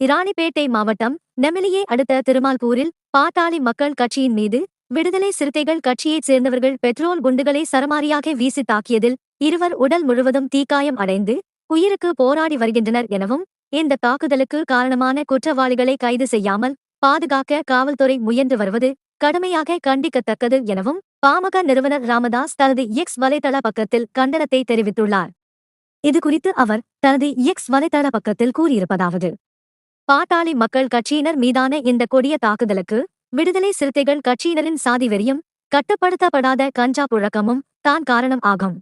இராணிப்பேட்டை மாவட்டம் நெமிலியை அடுத்த திருமால்பூரில் பாட்டாளி மக்கள் கட்சியின் மீது விடுதலை சிறுத்தைகள் கட்சியைச் சேர்ந்தவர்கள் பெட்ரோல் குண்டுகளை சரமாரியாக வீசி தாக்கியதில் இருவர் உடல் முழுவதும் தீக்காயம் அடைந்து உயிருக்கு போராடி வருகின்றனர் எனவும் இந்த தாக்குதலுக்கு காரணமான குற்றவாளிகளை கைது செய்யாமல் பாதுகாக்க காவல்துறை முயன்று வருவது கடுமையாக கண்டிக்கத்தக்கது எனவும் பாமக நிறுவனர் ராமதாஸ் தனது எக்ஸ் வலைதள பக்கத்தில் கண்டனத்தை தெரிவித்துள்ளார். இதுகுறித்து அவர் தனது எக்ஸ் வலைதள பக்கத்தில் கூறியிருப்பதாவது பாட்டாளி மக்கள் கட்சியினர் மீதான இந்த கொடிய தாக்குதலுக்கு விடுதலை சிறுத்தைகள் கட்சியினரின் சாதிவெறியும் கட்டுப்படுத்தப்படாத கஞ்சா புழக்கமும் தான் காரணம் ஆகும்.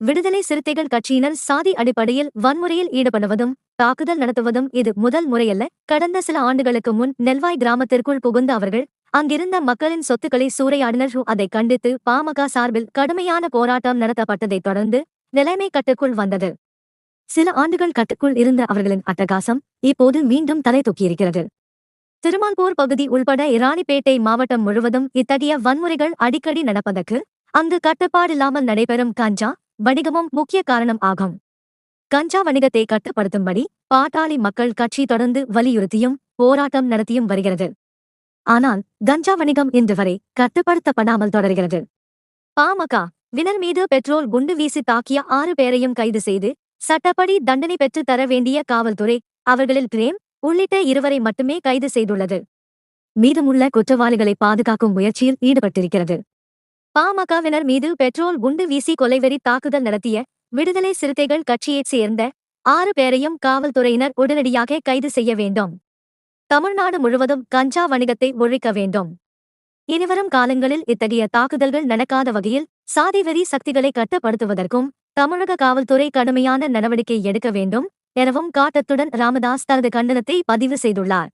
விடுதலை சிறுத்தைகள் கட்சியினர் சாதி அடிப்படையில் வன்முறையில் ஈடுபடுவதும் தாக்குதல் நடத்துவதும் இது முதல் முறையல்ல. கடந்த சில ஆண்டுகளுக்கு முன் நெல்வாய் கிராமத்திற்குள் புகுந்த அவர்கள் அங்கிருந்த மக்களின் சொத்துக்களை சூறையாடினர். அதை கண்டித்து பாமக சார்பில் கடுமையான போராட்டம் நடத்தப்பட்டதைத் தொடர்ந்து நிலைமை கட்டுக்குள் வந்தது. சில ஆண்டுகள் கட்டுக்குள் இருந்த அவர்களின் அட்டகாசம் இப்போது மீண்டும் தலை தூக்கியிருக்கிறது. திருமான்பூர் பகுதி உள்பட இராணிப்பேட்டை மாவட்டம் முழுவதும் இத்தகைய வன்முறைகள் அடிக்கடி நடப்பதற்கு அங்கு கட்டுப்பாடில்லாமல் நடைபெறும் கஞ்சா வணிகமும் முக்கிய காரணம் ஆகும். கஞ்சா வணிகத்தை கட்டுப்படுத்தும்படி பாட்டாளி மக்கள் கட்சி தொடர்ந்து வலியுறுத்தியும் போராட்டம் நடத்தியும் வருகிறது. ஆனால் கஞ்சா வணிகம் இன்று வரை கட்டுப்படுத்தப்படாமல் தொடர்கிறது. பாமக வினர் மீது பெட்ரோல் குண்டு வீசி தாக்கிய ஆறு பேரையும் கைது செய்து சட்டப்படி தண்டனை பெற்றுத் தர வேண்டிய காவல்துறை அவர்களில் பிரேம் உள்ளிட்ட இருவரை மட்டுமே கைது செய்துள்ளது. மீதமுள்ள குற்றவாளிகளை பாதுகாக்கும் முயற்சியில் ஈடுபட்டிருக்கிறது. பாமகவினர் மீது பெட்ரோல் குண்டு வீசி கொலைவெறி தாக்குதல் நடத்திய விடுதலை சிறுத்தைகள் கட்சியைச் சேர்ந்த ஆறு பேரையும் காவல்துறையினர் உடனடியாக கைது செய்ய வேண்டும். தமிழ்நாடு முழுவதும் கஞ்சா வணிகத்தை ஒழிக்க வேண்டும். இனிவரும் காலங்களில் இத்தகைய தாக்குதல்கள் நடக்காத வகையில் சாதிவெறி சக்திகளை கட்டுப்படுத்துவதற்கும் தமிழக காவல்துறை கடுமையான நடவடிக்கை எடுக்க வேண்டும் எனவும் காட்டத்துடன் ராமதாஸ் தனது கண்டனத்தை பதிவு செய்துள்ளார்.